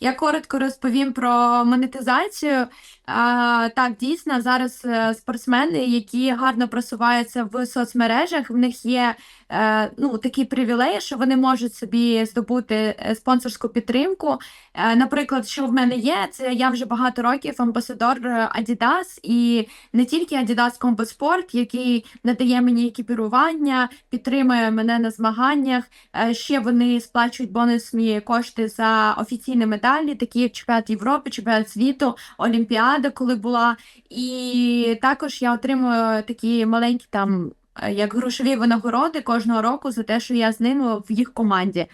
Я коротко розповім про монетизацію. А, так, дійсно, зараз е, спортсмени, які гарно просуваються в соцмережах, в них є е, ну, такий привілей, що вони можуть собі здобути е, спонсорську підтримку. Наприклад, що в мене є, це я вже багато років амбасадор Adidas, і не тільки Adidas Combat Sport, який надає мені екіпірування, підтримує мене на змаганнях. Ще вони сплачують бонусні кошти за офіційні медалі, такі як чемпіонат Європи, чемпіонат світу, Олімпіада, коли була. І також я отримую такі маленькі там. е, Як грошові винагороди кожного року за те, що я з ними в їх команді.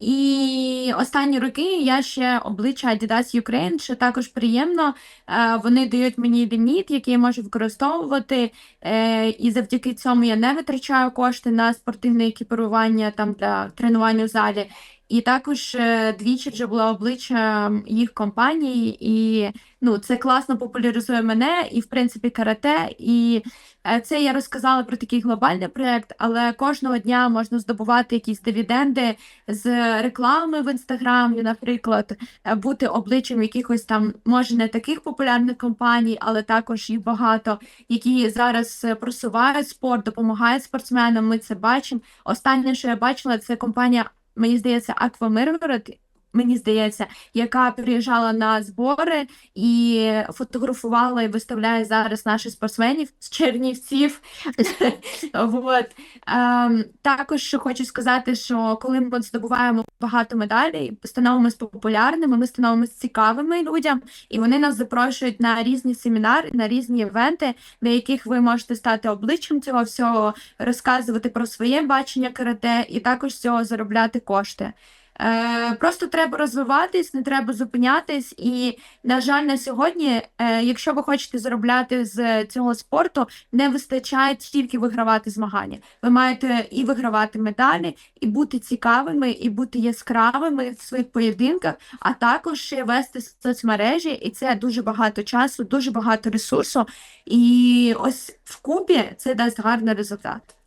І останні роки я ще обличчя Adidas Ukraine, що також приємно. Е, Вони дають мені ліміт, який я можу використовувати. Е, І завдяки цьому я не витрачаю кошти на спортивне екіпірування там для тренування в залі. І також е, двічі вже була обличчям їх компанії, і ну, це класно популяризує мене і, в принципі, карате. І е, це я розказала про такий глобальний проєкт, але кожного дня можна здобувати якісь дивіденди з реклами в інстаграмі, наприклад, е, бути обличчям якихось там, може, не таких популярних компаній, але також їх багато, які зараз просувають спорт, допомагають спортсменам. Ми це бачимо. Останнє, що я бачила, це компанія, мені здається, Аквамиргород. Мені здається, яка приїжджала на збори і фотографувала і виставляє зараз наших спортсменів з Чернівців. Вот. Ем, також хочу сказати, що коли ми здобуваємо багато медалей, становимося популярними, ми становимося цікавими людям, і вони нас запрошують на різні семінари, на різні івенти, на яких ви можете стати обличчям цього всього, розказувати про своє бачення карате і також з цього заробляти кошти. Е, просто треба розвиватись, не треба зупинятись. І, на жаль, на сьогодні, е, якщо ви хочете заробляти з цього спорту, не вистачає тільки вигравати змагання. Ви маєте і вигравати медалі, і бути цікавими, і бути яскравими в своїх поєдинках, а також вести соцмережі, і це дуже багато часу, дуже багато ресурсу. І ось вкупі це дасть гарний результат.